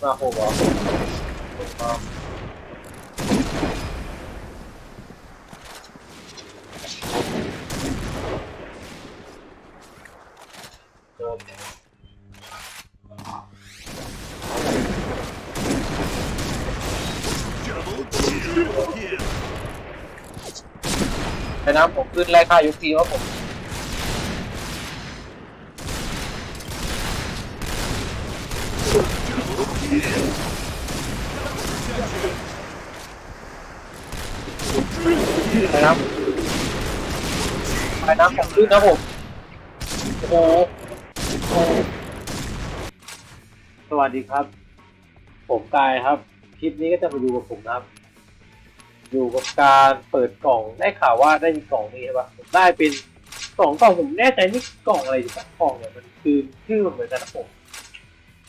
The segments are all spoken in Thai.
มาโคบอมาโดนไปนะผมขึ้นไล่ค่ายุคทีว่าผม ไปนะผมขึ้นนะผมโอ้โหโอ้โหสวัสดีครับ ผมกายครับ คลิปนี้ก็จะมาดูกับผมนะครับ อยู่กับการเปิดกล่องได้ข่าวว่าได้มีกล่องนี้ใช่ปะผมได้เป็นสองกล่องผมแน่ใจนี่กล่องอะไรอยู่สักกล่องเนี่ยมันคือชื่อมันเหมือนกันนะผม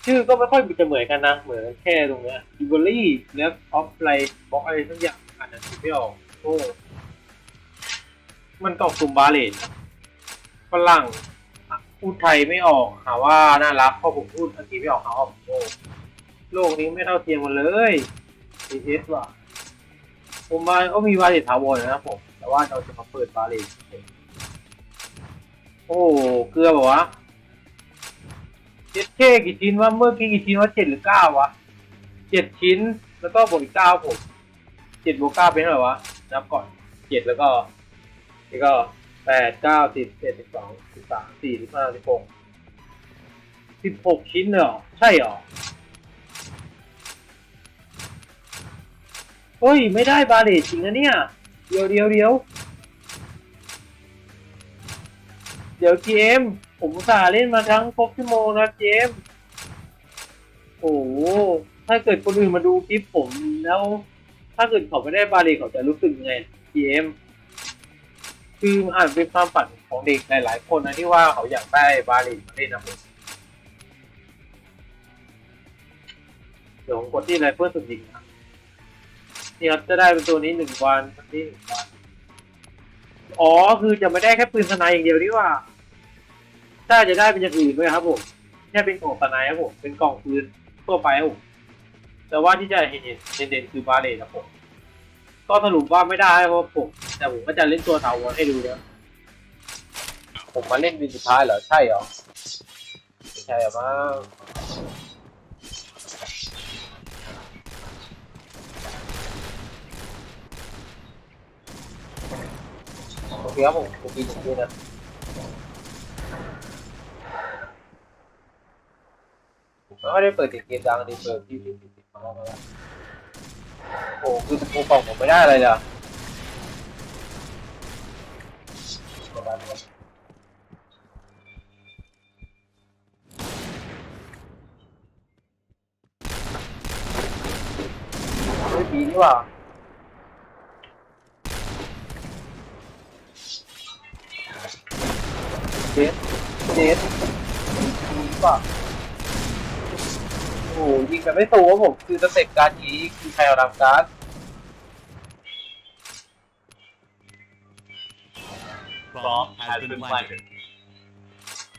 ชื่อก็ไม่ค่อยจะเหมือนกันนะเหมือนแค่ตรงเนี้ยดิวอรี่เนื้อออฟไลน์บล็อกอะไรสักอย่างอ่านหนังสือไม่ออกโอ้ มันกล่องซุมบาเลนฝรั่งพูดไทยไม่ออกหาว่าน่ารักเพราะผมพูดอังกฤษไม่ออกหาว่าผมโง่โลกนี้ไม่เท่าเทียมกันเลยเอสว่ะผมมาก็มีบาเลตถาวรนะครับผม แต่ว่าเราจะมาเปิดบาเลตโอ้เกลือบอกวะเจ็ดเท่กี่ชิ้นวะเมื่อกี้กี่ชิ้นว่าเจ็ดหรือเก้าวะเจ็ดชิ้นแล้วก็บวกอีกเก้าผมเจ็ดบวกเก้าเป็นเท่าไหร่วะนับก่อนเจ็ดแล้วก็ นี่ก็แปดเก้าสิบเจ็ดสิบสองสิบสามสี่สิบห้าสิบหกสิบหกชิ้นเหรอ ใช่เหรอ เฮ้ย ไม่ได้บาเลตจริงนะเนี่ย เดี๋ยวเดี๋ยวเดี๋ยวเดี๋ยวเจมผมสาเล่นมาทั้งครบชั่วโมงนะเจมโอ้โหถ้าเกิดคนอื่นมาดูคลิปผมแล้ว ถ้าเกิดเขาไม่ได้บาเลตเขาจะรู้สึกยังไงเจม คือมันอาจเป็นความฝันของเด็กหลาย ๆ คนนะที่ว่าเขาอยากได้บาเลตมาเล่นนะผมเดี๋ยวผมกดที่ไรเพื่อสุดยิงนะนี่ครับจะได้เป็นตัวนี้หนึ่งวันตัวนี้หนึ่งวันอ๋อคือจะไม่ได้แค่ปืนสไนอย่างเดียวนี่ว่า ถ้าจะได้เป็นอย่างอื่นด้วยครับผมแค่เป็นกล่องสไนครับผมเป็นกล่องปืนทั่วไปครับผมแต่ว่าที่จะเห็นเด่นๆคือบาเลตครับผม ก็สรุปว่าไม่ได้เพราะผมแต่ผมก็จะเล่นตัวถาวรให้ดูนะผมมาเล่นวินสุดท้ายเหรอ ใช่เหรอใช่หรอมั้งโอเคครับผมผมกินผมกินนะไม่ได้เปิดติดเกมดังดีเปิดที่ติดติดติดมาแล้ว โอ้คือโปรกล่องผมไม่ได้อะไรเลยอะไม่ดีนี่หว่าเจ็ดเจ็ดป่ะ โอ้โหยิงแบบไม่ตูครับผม คือสเต็ปการยิงคือใครเอาดำการ์ด Bomb has been planted.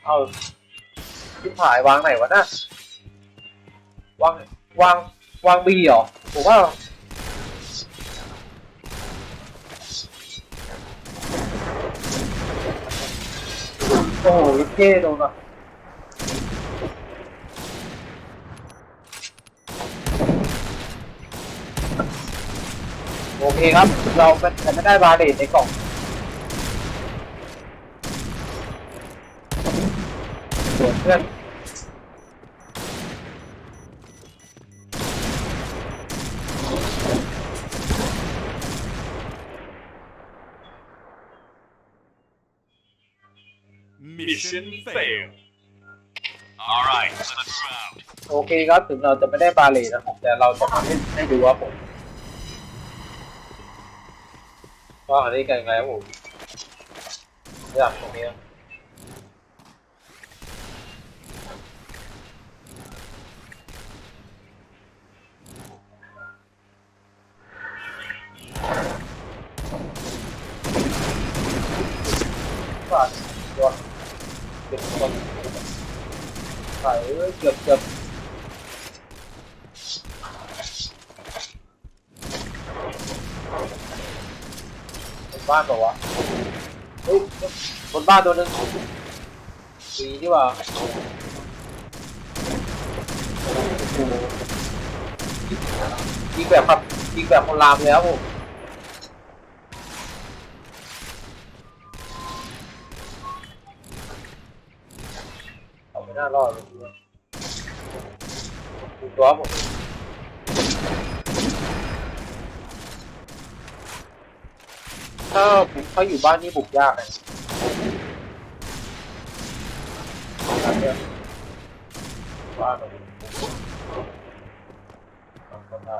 เอาที่ผายวางไหนวะน่ะวางวางวางบีเหรอผมว่า โอ้โหเท่โดนอะ เคครับ เราเป็นแต่ไม่ได้บาเลตในกล่องส่วนเพื่อน Mission failed. Alright, let's move out. โอเคครับ ถึงเราจะไม่ได้บาเลตนะครับแต่เราจะทำให้ให้ดูว่าผม ว่าอันนี้กันยังไงครับผมระดับตรงนี้นะว่าตัวเก็บคนใส่เอ้ยเกือบเกือบ บ้านบอกว่าวะเฮ้ยบนบ้านตัวหนึงดีดีกว่ายิงแบบครับยิงแบบคนรามเลยครับผมเอาไม่น่ารอดเลยตัวผม ถ้าบุกเขาอยู่บ้านนี่บุกยากเลยบ้านเราบุกทำกันได้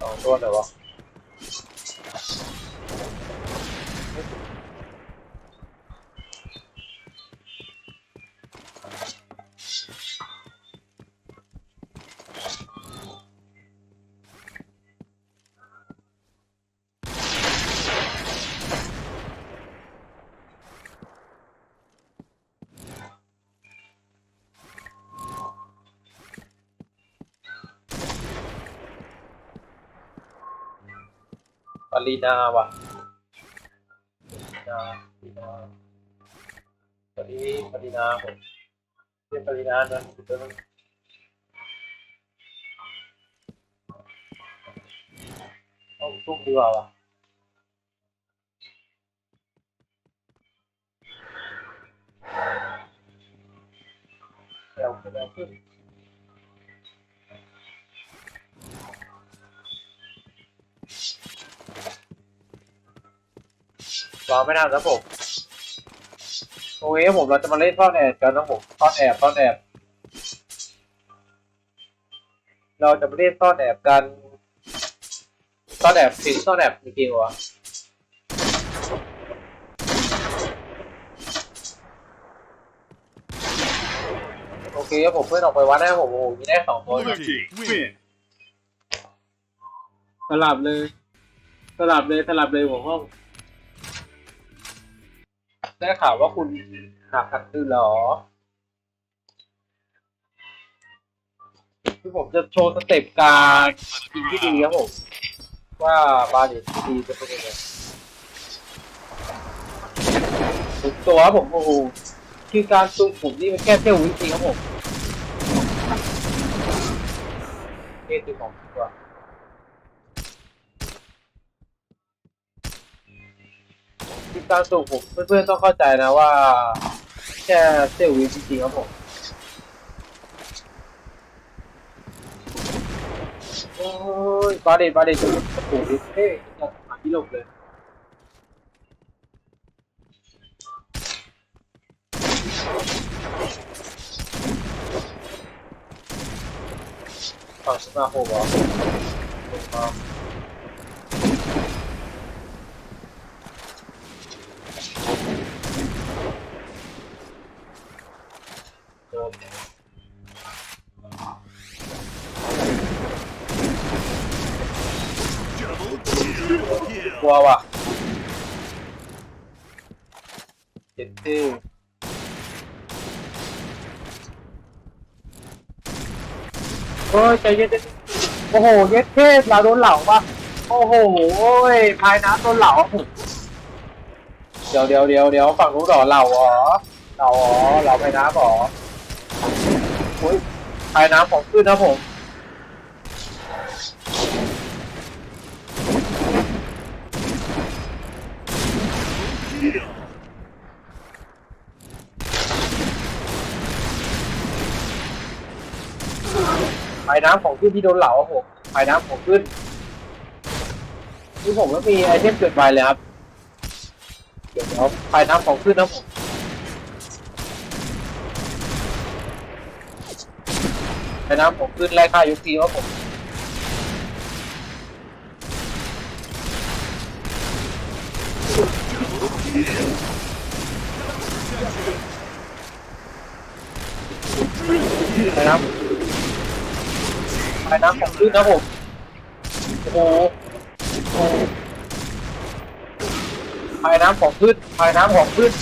สองตัวเลยวะ ปรีนาว่ะปรีนาปรีนาปรีปรีนาผมเรียกปรีนานะตัวนึงต้องตุ้มดีกว่าว่ะเดี๋ยวเดี๋ยวขึ้น รอไม่นานนะผมโอเคผมเราจะมาเล่นซ่อนแอบกันนะผมซ่อนแอบซ่อนแอบ เราจะมาเล่นซ่อนแอบกันซ่อนแอบจริงซ่อนแอบจริงๆวะโอเคครับผมเพื่อนออกไปวัดได้ผมโอ้โหมีได้สองตัว Blue team win. สลับเลย สลับเลยสลับเลยหัวห้อง ได้ข่าวว่าคุณหนักขัดคือหรอ คือผมจะโชว์สเต็ปการยิงที่ดีครับผม ว่าบาเลนที่ดีจะเป็นยังไงสุดตัวผมโอ้โหคือการซูมผมนี่มันแค่เที่ยววิจริงครับผมเท่คือของตัว คือการสูบผมเพื่อนๆต้องเข้าใจนะว่า แค่เซลล์วิจริงๆครับผมโอ้ยบาเดนบาเดนจะโอ้โหดิเท่จะหาที่หลบเลยฝั่งสมาโฮบอลมาโดน Double kill. กลัวว่ะเจ็ดเท่โอ้ยใจเย็นๆโอ้โห เย็ดเทพเราโดนเหล่าปะโอ้โหโอ้ยพายน้ำโดนเหล่า เดี๋ยวเดี๋ยวเดี๋ยวเดี๋ยวฝั่งนู้นเหรอเหล่าเหรอเหล่าเหรอเหล่าพายน้ำเหรอโอ้ยพายน้ำของขึ้นนะผม น้ำของขึ้นที่โดนเหล่าครับผมพายน้ำของขึ้นนี่ผมก็มีไอเทมเกิดไปเลยครับ เดี๋ยวเอาพายน้ำของขึ้นนะผมพายน้ำของขึ้นไล่ฆ่ายุคทีครับผมพายน้ำ พายน้ำของขึ้นนะผมโอ้โหโอ้โหพายน้ำของขึ้นพายน้ำของขึ้น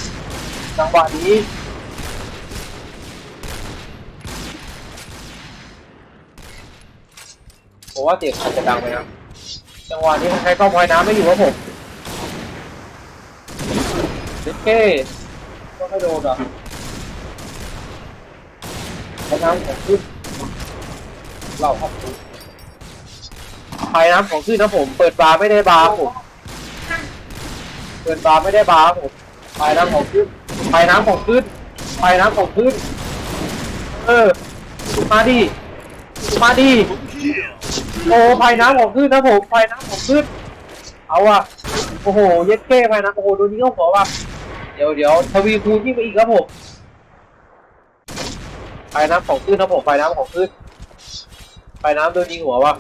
จังหวะนี้ผมว่าเสียงอาจจะดังไปนะจังหวะนี้ใครก็พลอยน้ำไม่อยู่ครับผมเด็กเก้ก็ไม่โดนอะพลอยน้ำของขึ้น เราครับพลอยน้ำของขึ้นนะผม เปิดบาร์ไม่ได้บาร์ผม เปิดบาร์ไม่ได้บาร์ผมพลอยน้ำของขึ้นพลอยน้ำของขึ้นพลอยน้ำของขึ้นเออมาดิมาดิโอ้ภายน้ำของขึ้นนะผมภายน้ำของขึ้น เอาอะโอ้โห เย็ดเก้ภายน้ำโอ้โหโดนนี้ก็หัวว่ะเดี๋ยวเดี๋ยวทวีคูณยิ่งไปอีกครับผมภายน้ำของขึ้นนะผมภายน้ำของขึ้น ภายน้ำโดนยิงหัววะ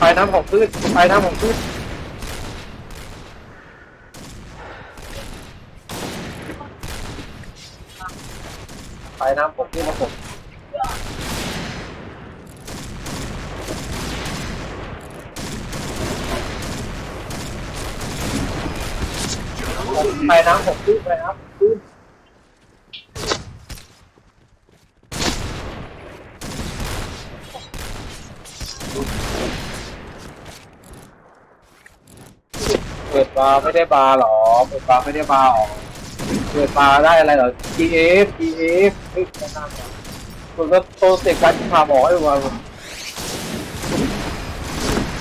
ภายน้ำของขึ้นภายน้ำของขึ้นภายน้ำของขึ้นนะผมไปน้ำผมขึ้นไปน้ำผมขึ้น เปิดบาร์ไม่ได้บาร์หรอ เปิดบาร์ไม่ได้บาร์หรอ เปิดบาร์ได้อะไรหรอ GF GF เฮ้ยแนะนำอะคุณก็โตเสกการพาหมอให้มา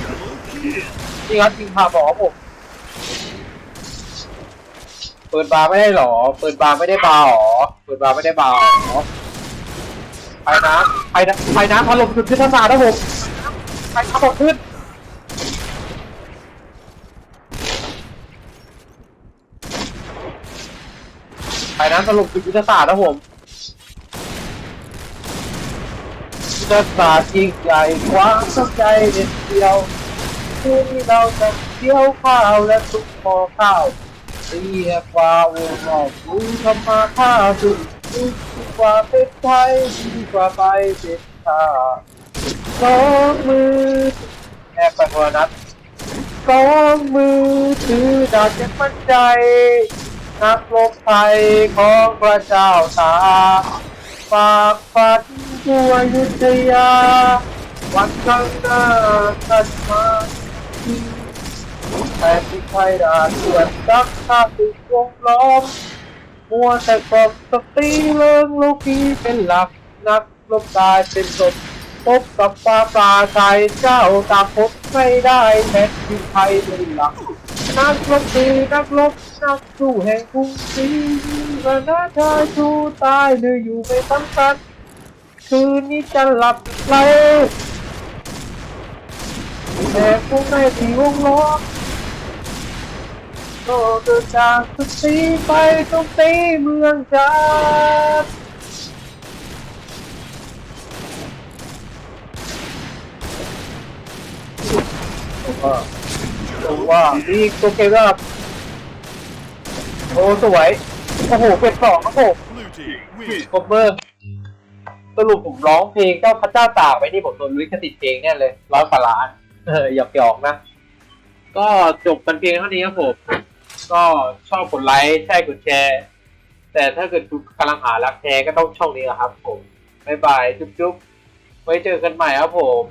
Double kill. จริงครับจริงพาหมอผมเปิดบาร์ไม่ได้หรอ เปิดบาร์ไม่ได้บาร์หรอ เปิดบาร์ไม่ได้บาร์หรอไปนะไปนะไปนะถล่มจุดยุทธศาสตร์นะผม ไปขับออกขึ้นไปนะถล่มจุดยุทธศาสตร์นะผมยุทธศาสตร์ยิ่งใหญ่กว้างสักใจเด็ดเดียวที่เราจะเกี่ยวข้าวและทุกพอข้าวเรียกว่าโอ้หอกรู้ทำมาค่าสุดดีกว่าเป็นไทยดีกว่าไปเป็นชา สองมือแอบไปพอนัดสองมือถือดาบเจ็บมั่นใจ นักรบไทยของพระเจ้าตาฝากฝันตัวยุทธยา วันข้างหน้ากันมาตีแต่ที่ใครด่าเถื่อนรักข้าติดวงล้อม มัวแต่กอบสตรีเลิงลูกนี้เป็นหลักนักลบตายเป็นศพ พบกับฟ้าปลาชายเจ้าตาพบไม่ได้แม้ที่ใครเป็นหลักนักลบตีนักลบนักสู้แห่งกรุงศรีกระนาชายชูตายเหนื่อยอยู่ไม่สำคัญคืนนี้จะหลับไหลแต่คงไม่ที่วงล้อมโลกจากสุดสีไปตรงตีเมืองจัด ผมว่าผมว่านี่ตัวเกมแบบโอ้สวยโอ้โหเป็นสองครับผม Blue team win. คอมเบอร์สรุปผมร้องเพลงเจ้าพระเจ้าตากไปนี่ผมโดนลิขสิทธิ์เพลงแน่เลยร้อยกว่าล้านเออหยอกหยอกๆนะ ก็จบกันเพียงเท่านี้ครับผมก็ชอบกดไลค์ใช่กดแชร์ แต่ถ้าเกิดคุณกำลังหารักแท้ก็ต้องช่องนี้แหละครับผมบ๊ายบายจุ๊บๆไว้เจอกันใหม่ครับผม